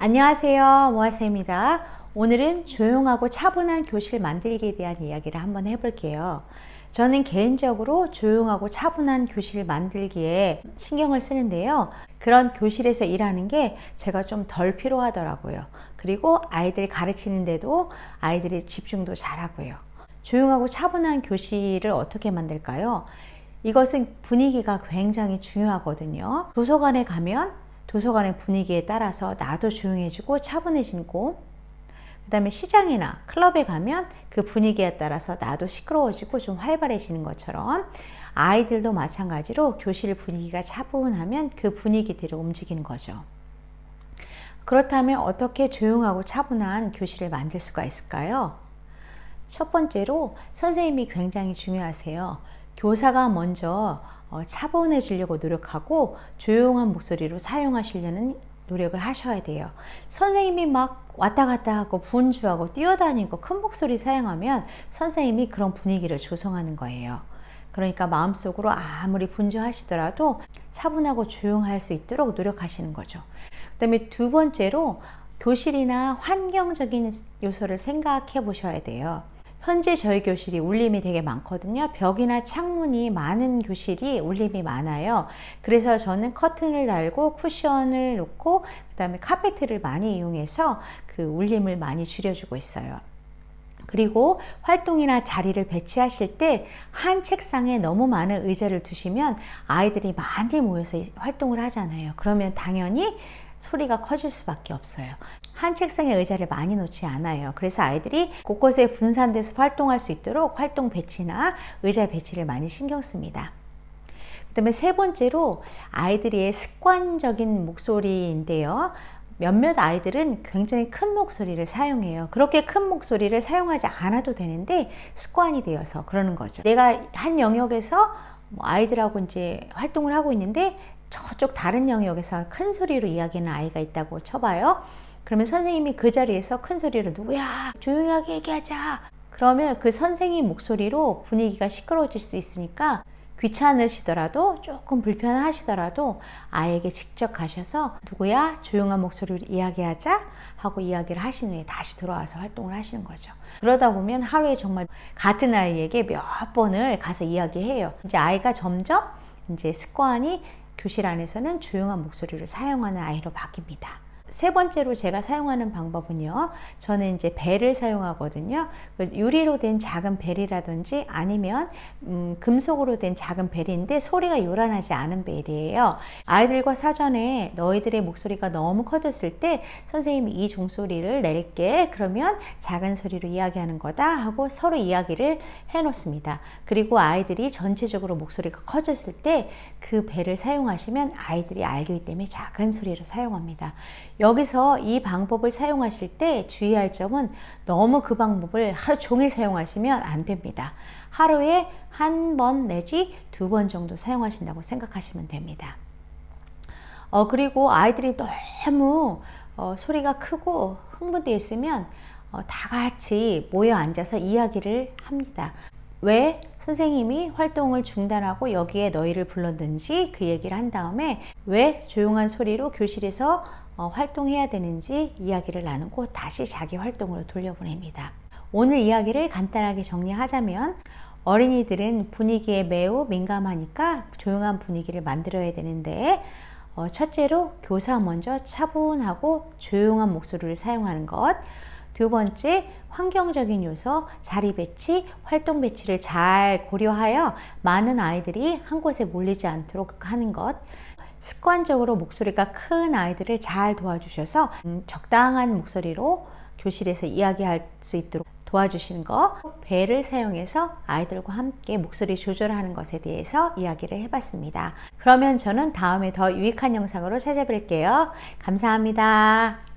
안녕하세요. 모아쌤입니다. 오늘은 조용하고 차분한 교실 만들기에 대한 이야기를 한번 해볼게요. 저는 개인적으로 조용하고 차분한 교실 만들기에 신경을 쓰는데요. 그런 교실에서 일하는 게 제가 좀 덜 필요하더라고요. 그리고 아이들 가르치는데도 아이들이 집중도 잘하고요. 조용하고 차분한 교실을 어떻게 만들까요? 이것은 분위기가 굉장히 중요하거든요. 도서관에 가면 도서관의 분위기에 따라서 나도 조용해지고 차분해지고 그 다음에 시장이나 클럽에 가면 그 분위기에 따라서 나도 시끄러워지고 좀 활발해지는 것처럼 아이들도 마찬가지로 교실 분위기가 차분하면 그 분위기대로 움직이는 거죠. 그렇다면 어떻게 조용하고 차분한 교실을 만들 수가 있을까요? 첫 번째로 선생님이 굉장히 중요하세요. 교사가 먼저 어, 차분해지려고 노력하고 조용한 목소리로 사용하시려는 노력을 하셔야 돼요. 선생님이 막 왔다 갔다 하고 분주하고 뛰어다니고 큰 목소리 사용하면 선생님이 그런 분위기를 조성하는 거예요. 그러니까 마음속으로 아무리 분주하시더라도 차분하고 조용할 수 있도록 노력하시는 거죠. 그 다음에 두 번째로 교실이나 환경적인 요소를 생각해 보셔야 돼요. 현재 저희 교실이 울림이 되게 많거든요. 벽이나 창문이 많은 교실이 울림이 많아요. 그래서 저는 커튼을 달고 쿠션을 놓고 그다음에 카페트를 많이 이용해서 그 울림을 많이 줄여주고 있어요. 그리고 활동이나 자리를 배치하실 때 한 책상에 너무 많은 의자를 두시면 아이들이 많이 모여서 활동을 하잖아요. 그러면 당연히 소리가 커질 수밖에 없어요. 한 책상에 의자를 많이 놓지 않아요. 그래서 아이들이 곳곳에 분산돼서 활동할 수 있도록 활동 배치나 의자 배치를 많이 신경 씁니다. 그 다음에 세 번째로 아이들의 습관적인 목소리인데요. 몇몇 아이들은 굉장히 큰 목소리를 사용해요. 그렇게 큰 목소리를 사용하지 않아도 되는데 습관이 되어서 그러는 거죠. 내가 한 영역에서 뭐 아이들하고 이제 활동을 하고 있는데 저쪽 다른 영역에서 큰 소리로 이야기하는 아이가 있다고 쳐봐요. 그러면 선생님이 그 자리에서 큰 소리로 누구야 조용하게 얘기하자. 그러면 그 선생님 목소리로 분위기가 시끄러워질 수 있으니까 귀찮으시더라도 조금 불편하시더라도 아이에게 직접 가셔서 누구야 조용한 목소리로 이야기하자 하고 이야기를 하신 후에 다시 들어와서 활동을 하시는 거죠. 그러다 보면 하루에 정말 같은 아이에게 몇 번을 가서 이야기해요. 이제 아이가 점점 이제 습관이 교실 안에서는 조용한 목소리를 사용하는 아이로 바뀝니다. 세 번째로 제가 사용하는 방법은요. 저는 이제 벨을 사용하거든요. 그 유리로 된 작은 벨이라든지 아니면 음, 금속으로 된 작은 벨인데 소리가 요란하지 않은 벨이에요. 아이들과 사전에 너희들의 목소리가 너무 커졌을 때 선생님이 이 종소리를 낼게. 그러면 작은 소리로 이야기하는 거다 하고 서로 이야기를 해 놓습니다. 그리고 아이들이 전체적으로 목소리가 커졌을 때 그 벨을 사용하시면 아이들이 알기 때문에 작은 소리로 사용합니다. 여기서 이 방법을 사용하실 때 주의할 점은 너무 그 방법을 하루 종일 사용하시면 안 됩니다. 하루에 한 번 내지 두 번 정도 사용하신다고 생각하시면 됩니다. 어, 그리고 아이들이 너무 어, 소리가 크고 흥분되어 있으면 어, 다 같이 모여 앉아서 이야기를 합니다. 왜 선생님이 활동을 중단하고 여기에 너희를 불렀는지 그 얘기를 한 다음에 왜 조용한 소리로 교실에서 어, 활동해야 되는지 이야기를 나누고 다시 자기 활동으로 돌려보냅니다. 오늘 이야기를 간단하게 정리하자면 어린이들은 분위기에 매우 민감하니까 조용한 분위기를 만들어야 되는데 어, 첫째로 교사 먼저 차분하고 조용한 목소리를 사용하는 것. 두 번째, 환경적인 요소, 자리 배치, 활동 배치를 잘 고려하여 많은 아이들이 한 곳에 몰리지 않도록 하는 것. 습관적으로 목소리가 큰 아이들을 잘 도와주셔서 음, 적당한 목소리로 교실에서 이야기할 수 있도록 도와주시는 거, 배를 사용해서 아이들과 함께 목소리 조절하는 것에 대해서 이야기를 해봤습니다. 그러면 저는 다음에 더 유익한 영상으로 찾아뵐게요. 감사합니다.